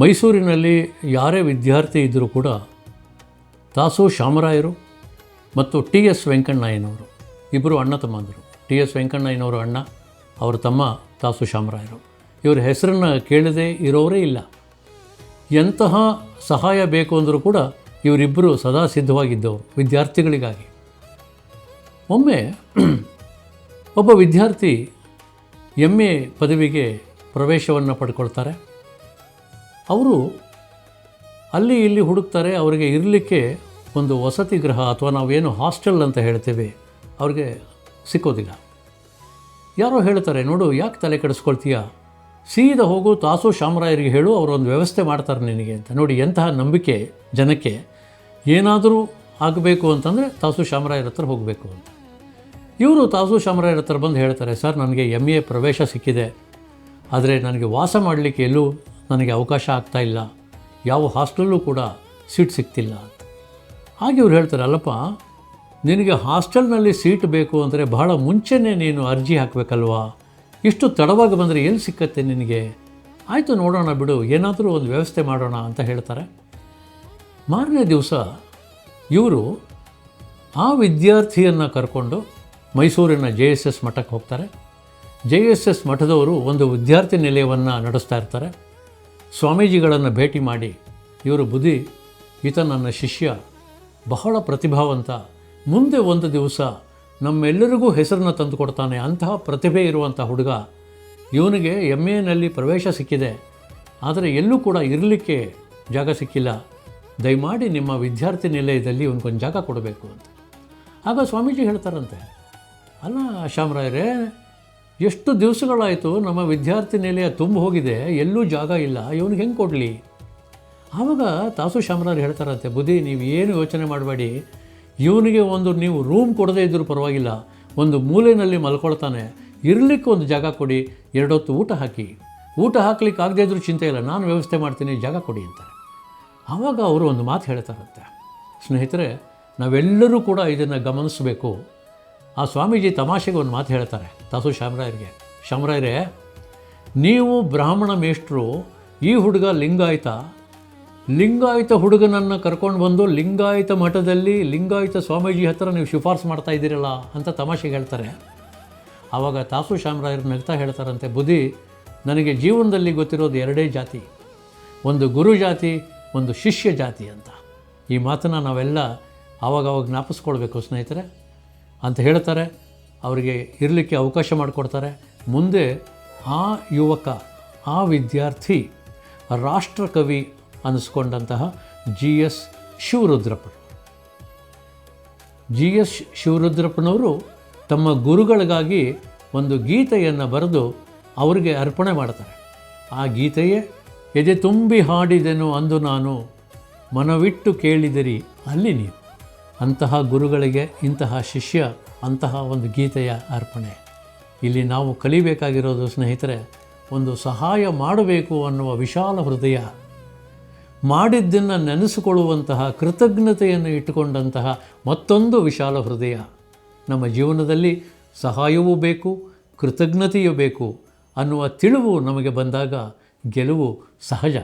ಮೈಸೂರಿನಲ್ಲಿ ಯಾರೇ ವಿದ್ಯಾರ್ಥಿ ಇದ್ದರೂ ಕೂಡ ದಾಸು ಶಾಮರಾಯರು ಮತ್ತು ಟಿ ಎಸ್ ವೆಂಕಣ್ಣಯ್ಯನವರು ಇಬ್ಬರು ಅಣ್ಣ ತಮ್ಮಂದರು. ಟಿ ಎಸ್ ವೆಂಕಣ್ಣಯ್ಯನವರು ಅಣ್ಣ, ಅವರ ತಮ್ಮ ದಾಸು ಶಾಮರಾಯರು. ಇವರ ಹೆಸರನ್ನು ಕೇಳದೇ ಇರೋರೇ ಇಲ್ಲ. ಎಂತಹ ಸಹಾಯ ಬೇಕು ಅಂದರೂ ಕೂಡ ಇವರಿಬ್ಬರು ಸದಾ ಸಿದ್ಧವಾಗಿದ್ದವರು ವಿದ್ಯಾರ್ಥಿಗಳಿಗಾಗಿ. ಒಮ್ಮೆ ಒಬ್ಬ ವಿದ್ಯಾರ್ಥಿ ಎಂ ಎ ಪದವಿಗೆ ಪ್ರವೇಶವನ್ನು ಪಡ್ಕೊಳ್ತಾರೆ. ಅವರು ಅಲ್ಲಿ ಇಲ್ಲಿ ಹುಡುಕ್ತಾರೆ, ಅವರಿಗೆ ಇರಲಿಕ್ಕೆ ಒಂದು ವಸತಿ ಗೃಹ ಅಥವಾ ನಾವೇನು ಹಾಸ್ಟೆಲ್ ಅಂತ ಹೇಳ್ತೇವೆ, ಅವ್ರಿಗೆ ಸಿಕ್ಕೋದಿಲ್ಲ. ಯಾರೋ ಹೇಳ್ತಾರೆ, ನೋಡು, ಯಾಕೆ ತಲೆ ಕೆಡಿಸ್ಕೊಳ್ತೀಯ? ಸೀದಾ ಹೋಗು, ತಾಸು ಶಾಮರಾಯರಿಗೆ ಹೇಳು ಅವರೊಂದು ವ್ಯವಸ್ಥೆ ಮಾಡ್ತಾರೆ ನಿನಗೆ ಅಂತ. ನೋಡಿ, ಎಂತಹ ನಂಬಿಕೆ ಜನಕ್ಕೆ. ಏನಾದರೂ ಆಗಬೇಕು ಅಂತಂದರೆ ತಾಸು ಶಾಮರಾಯರ ಹತ್ರ ಹೋಗಬೇಕು ಅಂತ. ಇವರು ತಾಸು ಶಾಮರಾಯರ ಹತ್ರ ಬಂದು ಹೇಳ್ತಾರೆ, ಸರ್, ನನಗೆ ಎಂ ಎ ಪ್ರವೇಶ ಸಿಕ್ಕಿದೆ. ಆದರೆ ನನಗೆ ವಾಸ ಮಾಡಲಿಕ್ಕೆ ಎಲ್ಲೂ ನನಗೆ ಅವಕಾಶ ಆಗ್ತಾ ಇಲ್ಲ. ಯಾವ ಹಾಸ್ಟೆಲ್ಲೂ ಕೂಡ ಸೀಟ್ ಸಿಗ್ತಿಲ್ಲ ಅಂತ. ಹಾಗೆ ಇವ್ರು ಹೇಳ್ತಾರೆ, ಅಲ್ಲಪ್ಪ, ನಿನಗೆ ಹಾಸ್ಟೆಲ್ನಲ್ಲಿ ಸೀಟ್ ಬೇಕು ಅಂದರೆ ಬಹಳ ಮುಂಚೆನೇ ನೀನು ಅರ್ಜಿ ಹಾಕಬೇಕಲ್ವಾ? ಇಷ್ಟು ತಡವಾಗಿ ಬಂದರೆ ಎಲ್ಲಿ ಸಿಕ್ಕತ್ತೆ ನಿನಗೆ? ಆಯಿತು ನೋಡೋಣ ಬಿಡು, ಏನಾದರೂ ಒಂದು ವ್ಯವಸ್ಥೆ ಮಾಡೋಣ, ಅಂತ ಹೇಳ್ತಾರೆ. ಮಾರನೇ ದಿವಸ ಇವರು ಆ ವಿದ್ಯಾರ್ಥಿಯನ್ನು ಕರ್ಕೊಂಡು ಮೈಸೂರಿನ ಜೆ ಎಸ್ ಎಸ್ ಮಠಕ್ಕೆ ಹೋಗ್ತಾರೆ. ಜೆ ಎಸ್ ಎಸ್ ಮಠದವರು ಒಂದು ವಿದ್ಯಾರ್ಥಿ ನಿಲಯವನ್ನು ನಡೆಸ್ತಾ ಇರ್ತಾರೆ. ಸ್ವಾಮೀಜಿಗಳನ್ನು ಭೇಟಿ ಮಾಡಿ ಇವರು ಬುದ್ಧಿ ಈತ ನನ್ನ ಶಿಷ್ಯ, ಬಹಳ ಪ್ರತಿಭಾವಂತ, ಮುಂದೆ ಒಂದು ದಿವಸ ನಮ್ಮೆಲ್ಲರಿಗೂ ಹೆಸರನ್ನು ತಂದು ಕೊಡ್ತಾನೆ ಅಂತಹ ಪ್ರತಿಭೆ ಇರುವಂಥ ಹುಡುಗ ಇವನಿಗೆ ಎಂ ಎನಲ್ಲಿ ಪ್ರವೇಶ ಸಿಕ್ಕಿದೆ. ಆದರೆ ಎಲ್ಲೂ ಕೂಡ ಇರಲಿಕ್ಕೆ ಜಾಗ ಸಿಕ್ಕಿಲ್ಲ. ದಯಮಾಡಿ ನಿಮ್ಮ ವಿದ್ಯಾರ್ಥಿ ನಿಲಯದಲ್ಲಿ ಇವನಿಗೊಂದು ಜಾಗ ಕೊಡಬೇಕು ಅಂತ. ಆಗ ಸ್ವಾಮೀಜಿ ಹೇಳ್ತಾರಂತೆ, ಅಲ್ಲ ಶ್ಯಾಮರಾಯರೇ ಎಷ್ಟು ದಿವಸಗಳಾಯಿತು ನಮ್ಮ ವಿದ್ಯಾರ್ಥಿ ನೆಲೆಯ ತುಂಬ ಹೋಗಿದೆ, ಎಲ್ಲೂ ಜಾಗ ಇಲ್ಲ, ಇವನಿಗೆ ಹೆಂಗೆ ಕೊಡಲಿ? ಆವಾಗ ತಾಸು ಶಾಮರಾಜ್ ಹೇಳ್ತಾರಂತೆ, ಬುದ್ಧಿ, ನೀವು ಏನು ಯೋಚನೆ ಮಾಡಬೇಡಿ. ಇವನಿಗೆ ಒಂದು, ನೀವು ರೂಮ್ ಕೊಡದೇ ಇದ್ದರೂ ಪರವಾಗಿಲ್ಲ, ಒಂದು ಮೂಲೆಯಲ್ಲಿ ಮಲ್ಕೊಳ್ತಾನೆ, ಇರಲಿಕ್ಕೆ ಒಂದು ಜಾಗ ಕೊಡಿ, ಎರಡೊತ್ತು ಊಟ ಹಾಕಿ. ಊಟ ಹಾಕ್ಲಿಕ್ಕೆ ಆಗದೇ ಇದ್ರೂ ಚಿಂತೆ ಇಲ್ಲ, ನಾನು ವ್ಯವಸ್ಥೆ ಮಾಡ್ತೀನಿ, ಜಾಗ ಕೊಡಿ ಅಂತಾರೆ. ಆವಾಗ ಅವರು ಒಂದು ಮಾತು ಹೇಳ್ತಾರಂತೆ, ಸ್ನೇಹಿತರೆ, ನಾವೆಲ್ಲರೂ ಕೂಡ ಇದನ್ನು ಗಮನಿಸಬೇಕು. ಆ ಸ್ವಾಮೀಜಿ ತಮಾಷೆಗೆ ಒಂದು ಮಾತು ಹೇಳ್ತಾರೆ. ತಾಸು ಶಾಮರಾಯರಿಗೆ ಶಾಮರಾಯರೇ ನೀವು ಬ್ರಾಹ್ಮಣ ಮೇಷ್ಟ್ರು, ಈ ಹುಡುಗ ಲಿಂಗಾಯತ. ಲಿಂಗಾಯಿತ ಹುಡುಗನನ್ನು ಕರ್ಕೊಂಡು ಬಂದು ಲಿಂಗಾಯತ ಮಠದಲ್ಲಿ ಲಿಂಗಾಯಿತ ಸ್ವಾಮೀಜಿ ಹತ್ತಿರ ನೀವು ಶಿಫಾರಸು ಮಾಡ್ತಾ ಇದ್ದೀರಲ್ಲ ಅಂತ ತಮಾಷೆಗೆ ಹೇಳ್ತಾರೆ. ಆವಾಗ ತಾಸು ಶಾಮರಾಯರು ನಗ್ತಾ ಹೇಳ್ತಾರಂತೆ, ಬುದ್ಧಿ, ನನಗೆ ಜೀವನದಲ್ಲಿ ಗೊತ್ತಿರೋದು ಎರಡೇ ಜಾತಿ. ಒಂದು ಗುರು ಜಾತಿ, ಒಂದು ಶಿಷ್ಯ ಜಾತಿ ಅಂತ. ಈ ಮಾತನ್ನು ನಾವೆಲ್ಲ ಆವಾಗವಾಗ ಜ್ಞಾಪಿಸ್ಕೊಳ್ಬೇಕು ಸ್ನೇಹಿತರೆ. ಅಂತ ಹೇಳ್ತಾರೆ. ಅವರಿಗೆ ಇರಲಿಕ್ಕೆ ಅವಕಾಶ ಮಾಡಿಕೊಡ್ತಾರೆ. ಮುಂದೆ ಆ ಯುವಕ, ಆ ವಿದ್ಯಾರ್ಥಿ ರಾಷ್ಟ್ರಕವಿ ಅನ್ನಿಸ್ಕೊಂಡಂತಹ ಜಿ ಎಸ್ ಶಿವರುದ್ರಪ್ಪನು ಜಿ ಎಸ್ ಶಿವರುದ್ರಪ್ಪನವರು ತಮ್ಮ ಗುರುಗಳಿಗಾಗಿ ಒಂದು ಗೀತೆಯನ್ನು ಬರೆದು ಅವರಿಗೆ ಅರ್ಪಣೆ ಮಾಡ್ತಾರೆ. ಆ ಗೀತೆಯೇ, ಎದೆ ತುಂಬಿ ಹಾಡಿದೆನು ಅಂದು ನಾನು, ಮನವಿಟ್ಟು ಕೇಳಿದಿರಿ ಅಲ್ಲಿ ನೀವು ಅಂತಹ ಗುರುಗಳಿಗೆ ಇಂತಹ ಶಿಷ್ಯ, ಅಂತಹ ಒಂದು ಗೀತೆಯ ಅರ್ಪಣೆ. ಇಲ್ಲಿ ನಾವು ಕಲಿಬೇಕಾಗಿರೋದು ಸ್ನೇಹಿತರೆ, ಒಂದು ಸಹಾಯ ಮಾಡಬೇಕು ಅನ್ನುವ ವಿಶಾಲ ಹೃದಯ. ಮಾಡಿದ್ದನ್ನು ನೆನೆಸಿಕೊಳ್ಳುವಂತಹ ಕೃತಜ್ಞತೆಯನ್ನು ಇಟ್ಟುಕೊಂಡಂತಹ ಮತ್ತೊಂದು ವಿಶಾಲ ಹೃದಯ. ನಮ್ಮ ಜೀವನದಲ್ಲಿ ಸಹಾಯವೂ ಬೇಕು, ಕೃತಜ್ಞತೆಯೂ ಬೇಕು ಅನ್ನುವ ತಿಳಿವು ನಮಗೆ ಬಂದಾಗ ಗೆಲುವು ಸಹಜ.